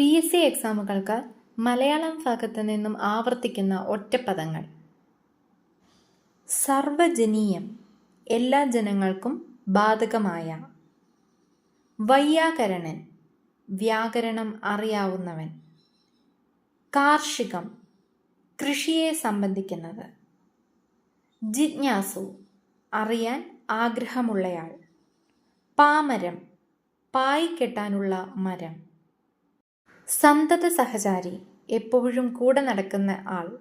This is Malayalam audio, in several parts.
പി എസ് സി എക്സാമുകൾക്ക് മലയാളം ഭാഗത്ത് നിന്നും ആവർത്തിക്കുന്ന ഒറ്റപ്പദങ്ങൾ. സർവജനീയം എല്ലാ ജനങ്ങൾക്കും ബാധകമായ. വൈയാകരണൻ വ്യാകരണം അറിയാവുന്നവൻ. കാർഷികം കൃഷിയെ സംബന്ധിക്കുന്നത്. ജിജ്ഞാസു അറിയാൻ ആഗ്രഹമുള്ളയാൾ. പാമരം പായ് കെട്ടാനുള്ള മരം. സന്തത സഹചാരി എപ്പോഴും കൂടെ നടക്കുന്ന ആൾ.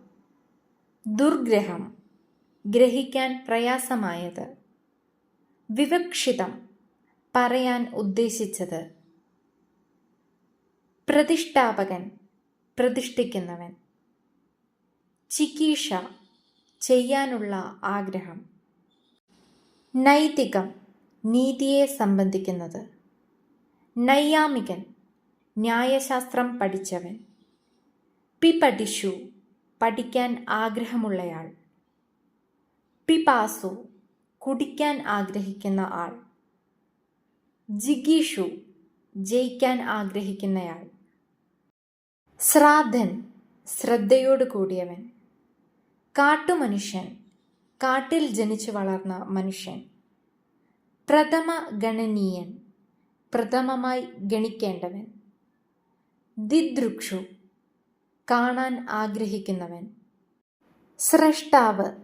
ദുർഗ്രഹം ഗ്രഹിക്കാൻ പ്രയാസമായത്. വിവക്ഷിതം പറയാൻ ഉദ്ദേശിച്ചത്. പ്രതിഷ്ഠാപകൻ പ്രതിഷ്ഠിക്കുന്നവൻ. ചികിത്സ ചെയ്യാനുള്ള ആഗ്രഹം. നൈതികം നീതിയെ സംബന്ധിക്കുന്നത്. നൈയാമികൻ ന്യായശാസ്ത്രം പഠിച്ചവൻ. പിപടിഷു പഠിക്കാൻ ആഗ്രഹമുള്ളയാൾ. പിപാസു കുടിക്കാൻ ആഗ്രഹിക്കുന്ന ആൾ. ജിഗീഷു ജയിക്കാൻ ആഗ്രഹിക്കുന്നയാൾ. ശ്രാദ്ധൻ ശ്രദ്ധയോട് കൂടിയവൻ. കാട്ടുമനുഷ്യൻ കാട്ടിൽ ജനിച്ചു വളർന്ന മനുഷ്യൻ. പ്രഥമ ഗണനീയൻ പ്രഥമമായി ഗണിക്കേണ്ടവൻ. ദിദൃക്ഷു. കാണാൻ ആഗ്രഹിക്കുന്നവൻ. സ്രഷ്ടാവ്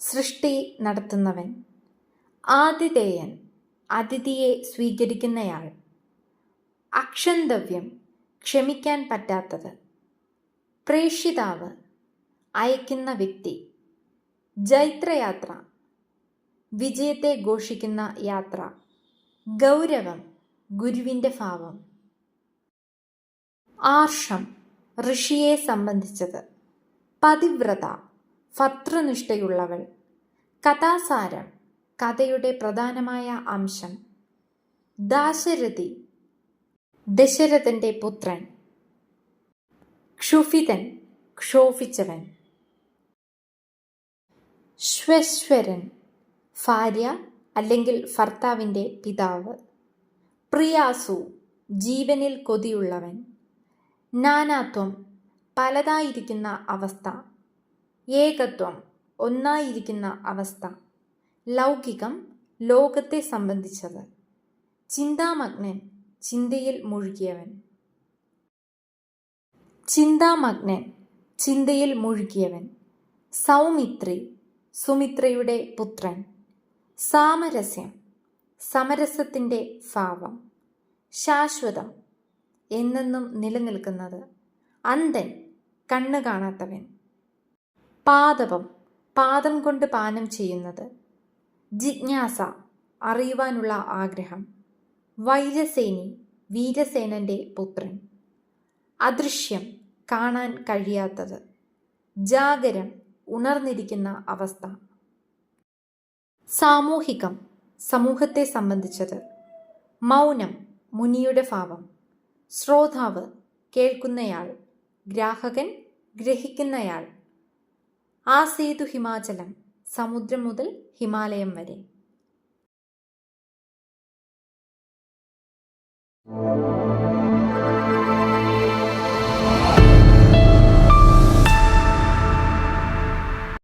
സൃഷ്ടി നടത്തുന്നവൻ. ആതിഥേയൻ അതിഥിയെ സ്വീകരിക്കുന്നയാൾ. അക്ഷന്തവ്യം ക്ഷമിക്കാൻ പറ്റാത്തത്. പ്രേഷിതാവ് അയക്കുന്ന വ്യക്തി. ജൈത്രയാത്ര. വിജയത്തെ ഘോഷിക്കുന്ന യാത്ര. ഗൗരവം ഗുരുവിന്റെ ഭാവം. ആർഷം ഋഷിയെ സംബന്ധിച്ചത്. പതിവ്രത ഭർത്തൃനിഷ്ഠയുള്ളവൾ കഥാസാരം കഥയുടെ പ്രധാനമായ അംശം. ദാശരഥി ദശരഥന്റെ പുത്രൻ. ക്ഷുഭിതൻ ക്ഷോഭിച്ചവൻ. ശ്വശ്വരൻ ഭാര്യ അല്ലെങ്കിൽ ഭർത്താവിന്റെ പിതാവ്. പ്രിയാസു ജീവനിൽ കൊതിയുള്ളവൻ. നാനാത്വം പലതായിരിക്കുന്ന അവസ്ഥ. ഏകത്വം ഒന്നായിരിക്കുന്ന അവസ്ഥ. ലൗകികം ലോകത്തെ സംബന്ധിച്ചത്. ചിന്താമഗ്നൻ ചിന്തയിൽ മുഴുകിയവൻ. ചിന്താമഗ്നൻ ചിന്തയിൽ മുഴുകിയവൻ. സൗമിത്രി സുമിത്രയുടെ പുത്രൻ. സാമരസ്യം സമരസത്തിന്റെ ഭാവം. ശാശ്വതം എന്നെന്നും നിലനിൽക്കുന്നത്. അന്ധൻ കണ്ണു കാണാത്തവൻ. പാദവം പാദം കൊണ്ട് പാനം ചെയ്യുന്നത്. ജിജ്ഞാസ അറിയുവാനുള്ള ആഗ്രഹം. വൈരസേനി വീരസേനന്റെ പുത്രൻ. അദൃശ്യം കാണാൻ കഴിയാത്തത്. ജാഗരം ഉണർന്നിരിക്കുന്ന അവസ്ഥ. സാമൂഹികം സമൂഹത്തെ സംബന്ധിച്ചത്. മൗനം മുനിയുടെ ഭാവം. ശ്രോതാവ് കേൾക്കുന്നയാൾ ഗ്രാഹകൻ ഗ്രഹിക്കുന്നയാൾ. ആ സേതു ഹിമാചലം സമുദ്രം മുതൽ ഹിമാലയം വരെ.